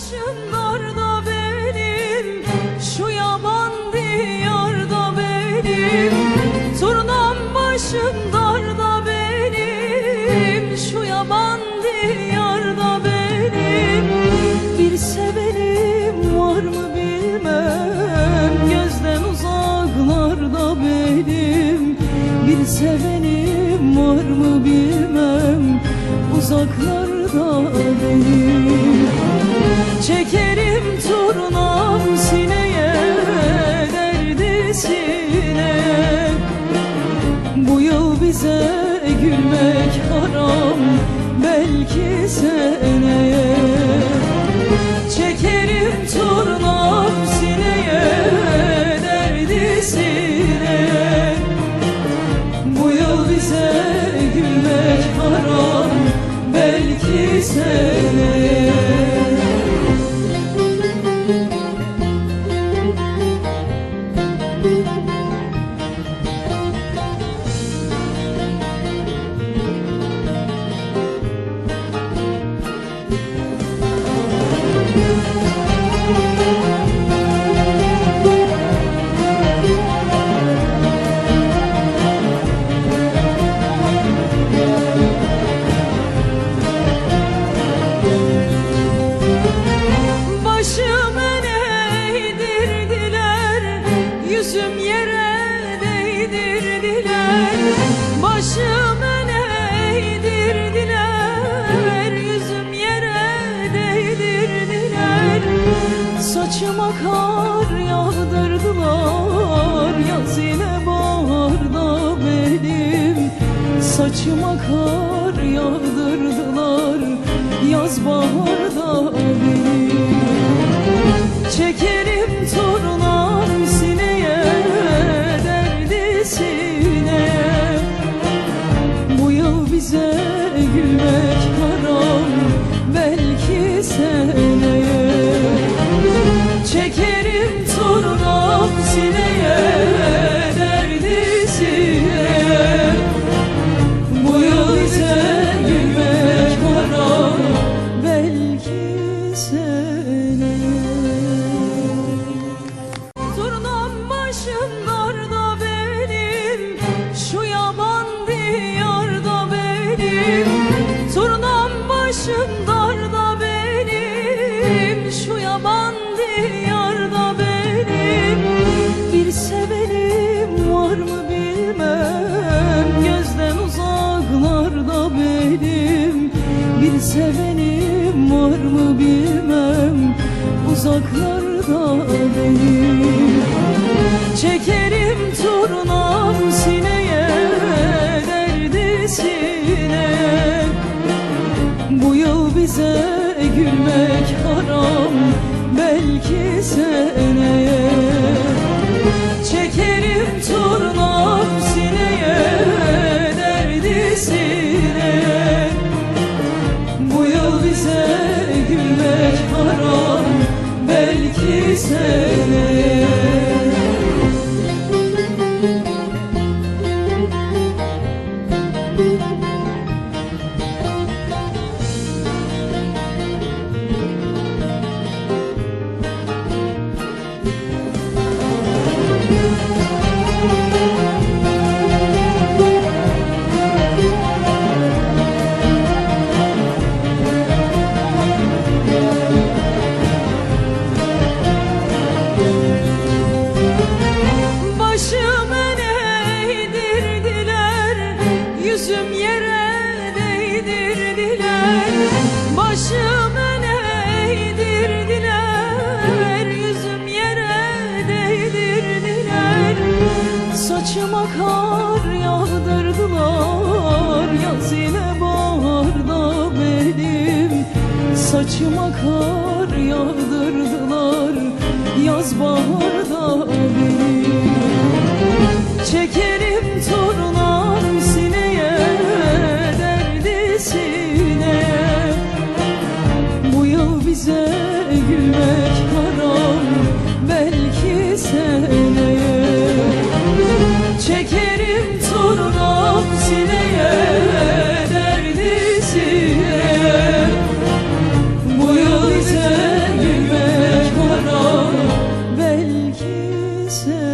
başım darda benim Şu yaban diyarda benim. Turnam başım darda benim Şu yaban diyarda benim. Bir sevenim var mı bilmem Gözden uzaklarda benim. Bir sevenim var mı bilmem Uzaklarda benim bize gülmek haram Belki seneye Çekerim turnam Yüzüm yere değdirdiler Başımı eğdirdiler Yüzüm yere değdirdiler Saçıma kar yağdırdılar. Yaz ile baharda benim Saçıma kar yağdırdılar. Yaz baharda gülmek haram sevenim var mı bilmem Uzaklarda benim Çekerim turnam sineye Derdi sineye Bu yıl bize gülmek haram Belki seneye. Çekerim turnam Belki Saçıma kar yağdırdılar. Yaz baharda benim Çekerim senses.